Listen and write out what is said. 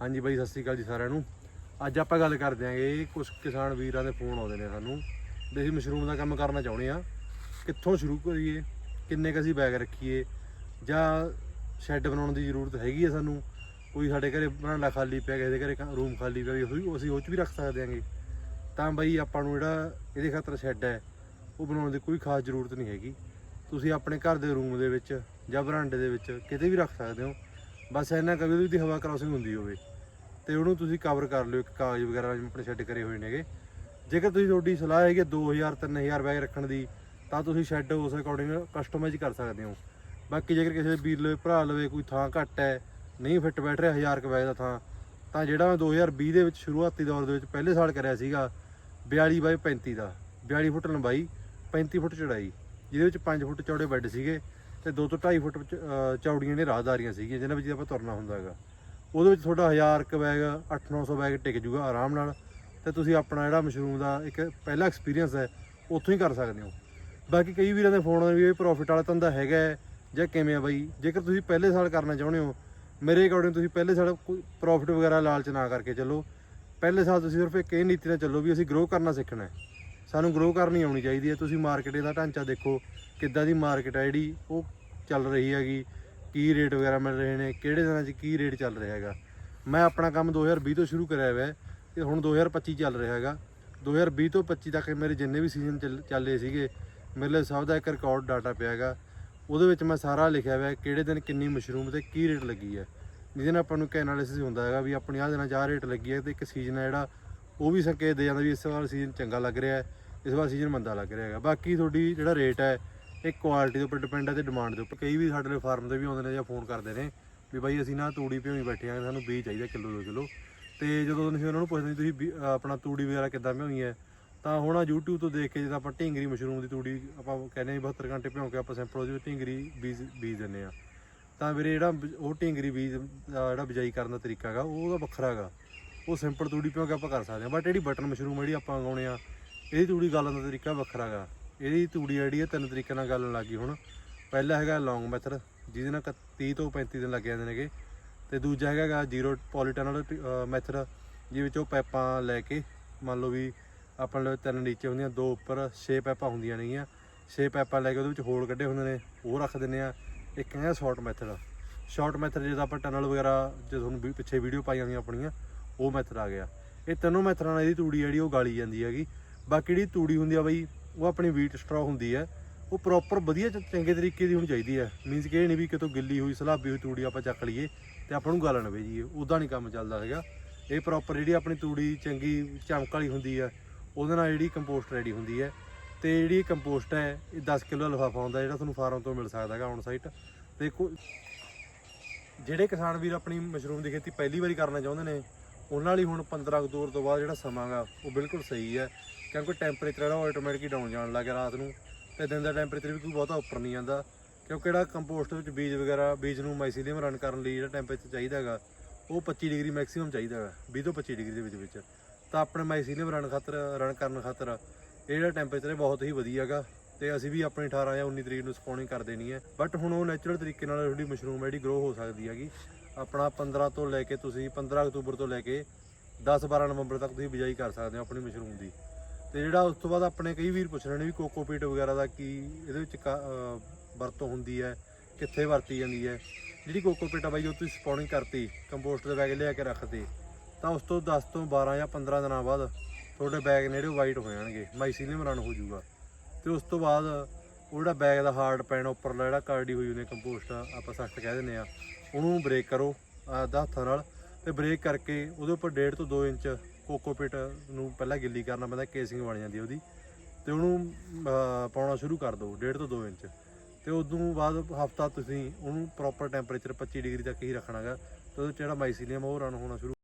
ਹਾਂਜੀ ਬਾਈ, ਸਤਿ ਸ਼੍ਰੀ ਅਕਾਲ ਜੀ ਸਾਰਿਆਂ ਨੂੰ। ਅੱਜ ਆਪਾਂ ਗੱਲ ਕਰਦੇ ਆਂਗੇ ਕੁਝ ਕਿਸਾਨ ਵੀਰਾਂ ਦੇ ਫੋਨ ਆਉਂਦੇ ਨੇ ਸਾਨੂੰ। ਵੀ ਅਸੀਂ ਮਸ਼ਰੂਮ ਦਾ ਕੰਮ ਕਰਨਾ ਚਾਹੁੰਦੇ ਆ ਕਿੱਥੋਂ ਸ਼ੁਰੂ ਕਰੀਏ? ਕਿੰਨੇ ਕੁ ਅਸੀਂ ਬੈਗ ਰੱਖੀਏ? ਜਾਂ ਸ਼ੈੱਡ ਬਣਾਉਣ ਦੀ ਜ਼ਰੂਰਤ ਹੈਗੀ ਹੈ ਸਾਨੂੰ? ਕੋਈ ਸਾਡੇ ਘਰੇ ਬਰਾਂਡਾ ਖਾਲੀ ਪਿਆ, ਕਿਸੇ ਦੇ ਘਰੇ ਰੂਮ ਖਾਲੀ ਪਿਆ, ਵੀ ਅਸੀਂ ਉਹ 'ਚ ਵੀ ਰੱਖ ਸਕਦੇ ਆਂਗੇ। ਤਾਂ ਬਾਈ ਆਪਾਂ ਨੂੰ ਜਿਹੜਾ ਇਹਦੇ ਖਾਤਰ ਸ਼ੈੱਡ ਹੈ, ਉਹ ਬਣਾਉਣ ਦੀ ਕੋਈ ਖਾਸ ਜ਼ਰੂਰਤ ਨਹੀਂ ਹੈਗੀ। ਤੁਸੀਂ ਆਪਣੇ ਘਰ ਦੇ ਰੂਮ ਦੇ ਵਿੱਚ ਜਾਂ ਬਰਾਂਡੇ ਦੇ ਵਿੱਚ ਕਿਤੇ ਵੀ ਰੱਖ ਸਕਦੇ ਹੋ। ਬਸ ਇੰਨਾ ਕਦੇ ਵੀ ਦੀ ਹਵਾ ਕ੍ਰਾਸਿੰਗ ਹੁੰਦੀ ਹੋਵੇ। ਤੇ ਉਹਨੂੰ ਤੁਸੀਂ ਕਵਰ ਕਰ ਲਿਓ ਇੱਕ ਕਾਗਜ਼ ਵਗੈਰਾ ਜਿਵੇਂ ਆਪਣੇ ਸ਼ੈੱਡ ਕਰੇ ਹੋਏ ਨੇਗੇ। ਜੇਕਰ ਤੁਸੀਂ ਤੁਹਾਡੀ ਸਲਾਹ ਹੈਗੀ ਹੈ 2000 3000 ਬੈਗ ਰੱਖਣ ਦੀ ਤਾਂ ਤੁਸੀਂ ਸ਼ੈੱਡ ਉਸ ਅਕੋਰਡਿੰਗ ਕਸਟਮਾਈਜ਼ ਕਰ ਸਕਦੇ ਹੋ। ਬਾਕੀ ਜੇਕਰ ਕਿਸੇ ਦੇ ਵੀਰ ਲਵੇ ਭਰਾ ਲਵੇ ਕੋਈ ਥਾਂ ਘੱਟ ਹੈ ਨਹੀਂ ਫਿੱਟ ਬੈਠ ਰਿਹਾ 1000 ਕੁ ਬੈਗ ਦਾ ਥਾਂ ਤਾਂ ਜਿਹੜਾ ਮੈਂ 2020 ਦੇ ਵਿੱਚ ਸ਼ੁਰੂਆਤੀ ਦੌਰ ਦੇ ਵਿੱਚ ਪਹਿਲੇ ਸਾਲ ਕਰਿਆ ਸੀਗਾ 42 ਬਾਈ 35 ਦਾ। 42 ਫੁੱਟ ਲੰਬਾਈ 35 ਫੁੱਟ ਚੌੜਾਈ ਜਿਹਦੇ ਵਿੱਚ 5 ਫੁੱਟ ਚੌੜੇ ਬੈੱਡ ਸੀਗੇ ਤੇ 2 ਤੋਂ 2.5 ਫੁੱਟ ਵਿੱਚ, ਚੌੜੀਆਂ ਨੇ ਰਾਹਦਾਰੀਆਂ ਸੀਗੀਆਂ ਜਿਹਨਾਂ ਵਿੱਚ ਆਪਾਂ ਤੁਰਨਾ ਹੁੰਦਾ ਹੈਗਾ। ਉਹਦੇ ਵਿੱਚ ਤੁਹਾਡਾ 1000 ਕ ਬੈਗ 8-900 ਬੈਗ ਟਿਕ ਜੂਗਾ ਆਰਾਮ ਨਾਲ ਤੇ ਤੁਸੀਂ ਆਪਣਾ ਜਿਹੜਾ ਮਸ਼ਰੂਮ ਦਾ ਇੱਕ ਪਹਿਲਾ ਐਕਸਪੀਰੀਅੰਸ ਹੈ, ਉੱਥੋਂ ਹੀ ਕਰ ਸਕਦੇ ਹੋ। ਬਾਕੀ ਕਈ ਵੀਰਾਂ ਦੇ ਫੋਨ ਆਉਂਦੇ ਵੀ ਇਹ ਪ੍ਰੋਫਿਟ ਵਾਲਾ ਧੰਦਾ ਹੈਗਾ ਹੈ ਜਾਂ ਕਿਵੇਂ ਆ ਬਾਈ? ਜੇਕਰ ਤੁਸੀਂ ਪਹਿਲੇ ਸਾਲ ਕਰਨਾ ਚਾਹੁੰਦੇ ਹੋ, ਮੇਰੇ ਅਕੋਰਡਿੰਗ ਤੁਸੀਂ ਪਹਿਲੇ ਸਾਲ ਕੋਈ ਪ੍ਰੋਫਿਟ ਵਗੈਰਾ ਲਾਲਚ ਨਾ ਕਰਕੇ ਚੱਲੋ। ਪਹਿਲੇ ਸਾਲ ਤੁਸੀਂ ਸਿਰਫ ਇੱਕ ਇਹ ਨੀਤੀ ਨਾਲ ਚੱਲੋ ਵੀ ਅਸੀਂ ਗਰੋ ਕਰਨਾ ਸਿੱਖਣਾ ਹੈ। ਸਾਨੂੰ ਗਰੋ ਕਰਨੀ ਆਉਣੀ ਚਾਹੀਦੀ ਹੈ। ਤੁਸੀਂ ਮਾਰਕੀਟ ਦਾ ਢਾਂਚਾ ਦੇਖੋ, ਕਿੱਦਾਂ ਦੀ ਮਾਰਕੀਟ ਹੈ ਜਿਹੜੀ ਉਹ ਚੱਲ ਰਹੀ ਹੈਗੀ। ਕੀ ਰੇਟ ਵਗੈਰਾ ਮਿਲ ਰਹੇ ਨੇ, ਕਿਹੜੇ ਦਿਨਾਂ 'ਚ ਕੀ ਰੇਟ ਚੱਲ ਰਿਹਾ ਹੈਗਾ। ਮੈਂ ਆਪਣਾ ਕੰਮ 2020 ਤੋਂ ਸ਼ੁਰੂ ਕਰਿਆ ਹੋਇਆ ਹੈ ਤੇ ਹੁਣ 2025 ਚੱਲ ਰਿਹਾ ਹੈਗਾ। 2020 ਤੋਂ 25 ਤੱਕ ਮੇਰੇ ਜਿੰਨੇ ਵੀ ਸੀਜ਼ਨ ਚੱਲੇ ਸੀਗੇ, ਮੇਰੇ ਲਈ ਸਭ ਦਾ ਇੱਕ ਰਿਕਾਰਡ ਡਾਟਾ ਪਿਆ ਹੈਗਾ। ਉਹਦੇ ਵਿੱਚ ਮੈਂ ਸਾਰਾ ਲਿਖਿਆ ਹੋਇਆ ਕਿਹੜੇ ਦਿਨ ਕਿੰਨੀ ਮਸ਼ਰੂਮ ਤੇ ਕੀ ਰੇਟ ਲੱਗੀ ਹੈ। ਜਿਹਦੇ ਨਾਲ ਆਪਾਂ ਨੂੰ ਇੱਕ ਐਨਾਲਿਸਿਸ ਹੁੰਦਾ ਹੈਗਾ ਵੀ ਆਪਣੀ ਆਹ ਦਿਨਾਂ 'ਚ ਆਹ ਰੇਟ ਲੱਗੀ ਹੈ ਤੇ ਇੱਕ ਸੀਜ਼ਨ ਹੈ ਜਿਹੜਾ, ਉਹ ਵੀ ਸੰਕੇਤ ਦੇ ਜਾਂਦਾ ਵੀ ਇਸ ਵਾਰ ਸੀਜ਼ਨ ਚੰਗਾ ਲੱਗ ਰਿਹਾ ਹੈ, ਇਸ ਵਾਰ ਸੀਜ਼ਨ ਮੰਦਾ ਲੱਗ ਰਿਹਾ ਹੈਗਾ। ਬਾਕੀ ਤੁਹਾਡੀ ਜਿਹੜਾ ਰੇਟ ਹੈ ਇਹ ਕੁਆਲਿਟੀ ਦੇ ਉੱਪਰ ਡਿਪੈਂਡ ਹੈ ਤੇ ਡਿਮਾਂਡ ਦੇ ਉੱਪਰ। ਕਈ ਵੀ ਸਾਡੇ ਲਈ ਫਾਰਮ ਦੇ ਵੀ ਆਉਂਦੇ ਨੇ ਜਾਂ ਫੋਨ ਕਰਦੇ ਨੇ ਵੀ ਬਾਈ ਅਸੀਂ ਨਾ ਤੂੜੀ ਭਿਉਣੀ ਬੈਠੇ ਆਂ ਸਾਨੂੰ ਬੀਜ ਚਾਹੀਦਾ ਕਿਲੋ 2 ਕਿਲੋ। ਤੇ ਜਦੋਂ ਅਸੀਂ ਉਹਨਾਂ ਨੂੰ ਪੁੱਛਦੇ ਤੁਸੀਂ ਬੀ- ਆਪਣਾ ਤੂੜੀ ਵਗੈਰਾ ਕਿੱਦਾਂ ਭਿਉਣੀ ਹੈ, ਤਾਂ ਹੁਣ ਆਹ YouTube ਤੋਂ ਦੇਖ ਕੇ ਜਦੋਂ ਆਪਾਂ ਢੀਂਗਰੀ ਮਸ਼ਰੂਮ ਦੀ ਤੂੜੀ ਆਪਾਂ ਕਹਿੰਦੇ ਹਾਂ 72 ਘੰਟੇ ਭਿਉਂ ਕੇ ਆਪਾਂ ਸੈਂਪਲ ਉਹਦੇ ਵਿੱਚ ਢੀਂਗਰੀ ਬੀਜ ਬੀਜ ਦਿੰਦੇ ਆ ਤਾਂ ਵੀਰੇ ਜਿਹੜਾ ਉਹ ਢੀਂਗਰੀ ਬੀਜ ਦਾ ਜਿਹੜਾ ਬਿਜਾਈ ਕਰਨ ਦਾ ਤਰੀਕਾ ਹੈਗਾ, ਉਹ ਉਹਦਾ ਵੱਖਰਾ ਹੈਗਾ। ਉਹ ਸਿੰਪਲ ਤੂੜੀ ਭਿਉਂ ਕੇ ਆਪਾਂ ਕਰ ਸਕਦੇ ਹਾਂ ਬਟ ਜਿਹੜੀ ਬਟਨ ਮਸ਼ਰੂਮ ਜਿਹੜੀ ਆਪਾਂ ਉਗਾਉਣੇ ਆ ਇਹਦੀ ਤੂੜੀ ਗਾਲਣ ਦਾ ਤਰੀਕਾ ਵੱਖਰਾ ਹੈਗਾ। ਇਹਦੀ ਤੂੜੀ ਜਿਹੜੀ ਹੈ ਤਿੰਨ ਤਰੀਕੇ ਨਾਲ ਗਾਲਣ ਲੱਗੀ ਹੁਣ। ਪਹਿਲਾ ਹੈਗਾ ਲੌਂਗ ਮੈਥਡ ਜਿਹਦੇ ਨਾਲ 30 ਤੋਂ 35 ਦਿਨ ਲੱਗ ਜਾਂਦੇ ਨੇਗੇ। ਤੇ ਦੂਜਾ ਹੈਗਾ ਗਾ ਜ਼ੀਰੋ ਪੋਲੀਟਨਲ ਮੈਥਡ ਜਿਹਦੇ ਵਿੱਚ ਉਹ ਪੈਪਾਂ ਲੈ ਕੇ, ਮੰਨ ਲਓ ਵੀ ਆਪਾਂ ਲੋ ਤਿੰਨ ਨੀਚੇ ਹੁੰਦੀਆਂ, ਦੋ ਉੱਪਰ 6 ਪੈਪਾਂ ਹੁੰਦੀਆਂ ਨੇਗੀਆਂ। 6 ਪੈਪਾਂ ਲੈ ਕੇ ਉਹਦੇ ਵਿੱਚ ਹੋਲ ਕੱਢੇ ਹੁੰਦੇ ਨੇ, ਉਹ ਰੱਖ ਦਿੰਦੇ ਆ ਇੱਕ ਹੈਗਾ ਸ਼ਾਰਟ ਮੈਥਡ ਸ਼ਾਰਟ ਮੈਥਡ ਜਿਹਦਾ ਆਪਾਂ ਟਨਲ ਵਗੈਰਾ ਜੇ ਤੁਹਾਨੂੰ ਵੀ ਪਿੱਛੇ ਵੀਡੀਓ ਪਾਈਆਂ ਹੋਈਆਂ ਆਪਣੀਆਂ, ਉਹ ਮੈਥਡ ਆ ਗਿਆ। ਇਹ ਤਿੰਨੋਂ ਮੈਥਡਾਂ ਨਾਲ ਇਹਦੀ ਤੂੜੀ ਜਿਹੜੀ ਉਹ ਗਾਲੀ ਜਾਂਦੀ ਹੈਗੀ। ਬਾਕੀ ਜਿਹੜੀ ਤੂੜੀ ਹੁੰਦੀ ਆ ਬਈ ਉਹ ਆਪਣੀ ਵੀਟ ਸਟਰਾ ਹੁੰਦੀ ਹੈ ਉਹ ਪ੍ਰੋਪਰ ਵਧੀਆ ਚੰਗੇ ਤਰੀਕੇ ਦੀ ਹੋਣੀ ਚਾਹੀਦੀ ਹੈ ਮੀਨਸ ਕਿ ਇਹ ਨਹੀਂ ਵੀ ਕਿਤੋਂ ਗਿੱਲੀ ਹੋਈ, ਸਲਾਬੀ ਹੋਈ ਤੂੜੀ ਆਪਾਂ ਚੱਕ ਲਈਏ ਤੇ ਆਪਾਂ ਨੂੰ ਗਾਲਣ ਵੇਜੀਏ ਉਦਾਂ ਨਹੀਂ ਕੰਮ ਚੱਲਦਾ ਹੈਗਾ। ਇਹ ਪ੍ਰੋਪਰ ਜਿਹੜੀ ਆਪਣੀ ਤੂੜੀ ਚੰਗੀ ਚਮਕ ਵਾਲੀ ਹੁੰਦੀ ਹੈ ਉਹਦੇ ਨਾਲ ਜਿਹੜੀ ਕੰਪੋਸਟ ਰੈਡੀ ਹੁੰਦੀ ਹੈ ਤੇ ਜਿਹੜੀ ਕੰਪੋਸਟ ਹੈ ਇਹ 10 ਕਿਲੋ ਦਾ ਲਿਫਾਫਾ ਹੁੰਦਾ ਜਿਹੜਾ ਤੁਹਾਨੂੰ ਫਾਰਮ ਤੋਂ ਮਿਲ ਸਕਦਾ ਹੈਗਾ ਔਨ ਸਾਈਟ ਤੇ ਕੋ- ਜਿਹੜੇ ਕਿਸਾਨ ਵੀਰ ਆਪਣੀ ਮਸ਼ਰੂਮ ਦੀ ਖੇਤੀ ਪਹਿਲੀ ਵਾਰੀ ਕਰਨਾ ਚਾਹੁੰਦੇ ਨੇ, ਉਹਨਾਂ ਲਈ ਹੁਣ 15 ਅਕਤੂਬਰ ਤੋਂ ਬਾਅਦ ਜਿਹੜਾ ਸਮਾਂ ਗਾ ਉਹ ਬਿਲਕੁਲ ਸਹੀ ਹੈ ਕਿਉਂਕਿ ਟੈਂਪਰੇਚਰ ਜਿਹੜਾ ਉਹ ਆਟੋਮੈਟਿਕ ਹੀ ਡਾਊਨ ਜਾਣ ਲੱਗ ਗਿਆ ਰਾਤ ਨੂੰ। ਤੇ ਦਿਨ ਦਾ ਟੈਂਪਰੇਚਰ ਵੀ ਕੋਈ ਬਹੁਤਾ ਉੱਪਰ ਨਹੀਂ ਜਾਂਦਾ। ਕਿਉਂਕਿ ਜਿਹੜਾ ਕੰਪੋਸਟ ਵਿੱਚ ਬੀਜ ਵਗੈਰਾ, ਬੀਜ ਨੂੰ ਮਾਈਸੀਲੀਅਮ ਰਨ ਕਰਨ ਲਈ ਜਿਹੜਾ ਟੈਂਪਰੇਚਰ ਚਾਹੀਦਾ ਹੈਗਾ, ਉਹ 25 ਡਿਗਰੀ ਮੈਕਸਿਮਮ ਚਾਹੀਦਾ ਹੈਗਾ 20 ਤੋਂ 25 ਡਿਗਰੀ ਦੇ ਵਿੱਚ ਵਿੱਚ। ਤਾਂ ਆਪਣੇ ਮਾਈਸੀਲੀਅਮ ਰਨ ਖਾਤਰ ਰਨ ਕਰਨ ਖਾਤਰ ਇਹ ਜਿਹੜਾ ਟੈਂਪਰੇਚਰ ਹੈ ਬਹੁਤ ਹੀ ਵਧੀਆ ਹੈਗਾ। ਤੇ ਅਸੀਂ ਵੀ ਆਪਣੀ 18 ਜਾਂ 19 ਤਰੀਕ ਨੂੰ ਸਪੌਨਿੰਗ ਕਰ ਦੇਣੀ ਹੈ। ਬਟ ਹੁਣ ਉਹ ਨੈਚੁਰਲ ਤਰੀਕੇ ਨਾਲ ਤੁਹਾਡੀ ਮਸ਼ਰੂਮ ਜਿਹੜੀ ਗਰੋ ਹੋ ਸਕਦੀ ਹੈਗੀ। ਆਪਣਾ 15 ਤੋਂ ਲੈ ਕੇ ਤੁਸੀਂ 15 ਅਕਤੂਬਰ ਤੋਂ ਲੈ ਕੇ 10 12 ਨਵੰਬਰ ਤੱਕ ਤੁਸੀਂ ਬਿਜਾਈ ਕਰ ਸਕਦੇ ਹੋ ਆਪਣੀ ਮਸ਼ਰੂਮ ਦੀ। ਤੇ ਜਿਹੜਾ ਉਸ ਤੋਂ ਬਾਅਦ ਆਪਣੇ ਕਈ ਵੀਰ ਪੁੱਛ ਰਹੇ ਨੇ ਵੀ ਕੋਕੋਪੀਟ ਵਗੈਰਾ ਦਾ ਕੀ ਇਹਦੇ ਵਿੱਚ ਕਾ- ਵਰਤੋਂ ਹੁੰਦੀ ਹੈ, ਕਿੱਥੇ ਵਰਤੀ ਜਾਂਦੀ ਹੈ। ਜਿਹੜੀ ਕੋਕੋਪੀਟ ਆ ਬਾਈ, ਜੋ ਤੁਸੀਂ ਸਪੌਨਿੰਗ ਕਰਤੀ ਕੰਪੋਸਟ ਦੇ ਬੈਗ ਲਿਆ ਕੇ ਰੱਖਦੇ ਤਾਂ ਉਸ ਤੋਂ 10 ਤੋਂ 12 ਜਾਂ 15 ਦਿਨਾਂ ਬਾਅਦ ਤੁਹਾਡੇ ਬੈਗ ਨੇ ਜਿਹੜੇ ਵਾਈਟ ਹੋ ਜਾਣਗੇ ਮਾਈਸੀਲੀਅਮ ਰਨ ਹੋ ਜਾਊਗਾ। ਤੇ ਉਸ ਤੋਂ ਬਾਅਦ ਉਹ ਜਿਹੜਾ ਬੈਗ ਦਾ ਹਾਰਡ ਪੈਣ ਉੱਪਰਲਾ ਜਿਹੜਾ ਕਰਡੀ ਹੋਈ ਉਹਨੇ ਕੰਪੋਸਟ ਆਪਾਂ ਸਖਤ ਕਹਿ ਦਿੰਦੇ ਆ ਉਹਨੂੰ ਬ੍ਰੇਕ ਕਰੋ, ਆਪਦਾ ਹੱਥਾਂ ਨਾਲ ਤੇ ਬ੍ਰੇਕ ਕਰਕੇ ਉਹਦੇ ਉੱਪਰ 1.5 ਤੋਂ 2 ਇੰਚ ਕੋਕੋਪਿਟ ਨੂੰ ਪਹਿਲਾਂ ਗਿੱਲੀ ਕਰਨਾ ਪੈਂਦਾ, ਕੇਸਿੰਗ ਬਣ ਜਾਂਦੀ ਉਹਦੀ। ਤੇ ਉਹਨੂੰ ਪਾਉਣਾ ਸ਼ੁਰੂ ਕਰ ਦਿਓ 1.5 ਤੋਂ 2 ਇੰਚ। ਤੇ ਉਦੋਂ ਬਾਅਦ ਹਫਤਾ ਤੁਸੀਂ ਉਹਨੂੰ ਪ੍ਰੋਪਰ ਟੈਂਪਰੇਚਰ 25 ਡਿਗਰੀ ਤੱਕ ਹੀ ਰੱਖਣਾਗਾ, ਤੇ ਉਹਦੇ 'ਚ ਜਿਹੜਾ ਮਾਈਸੀਲੀਅਮ ਉਹ ਰਨ ਹੋਣਾ ਸ਼ੁਰੂ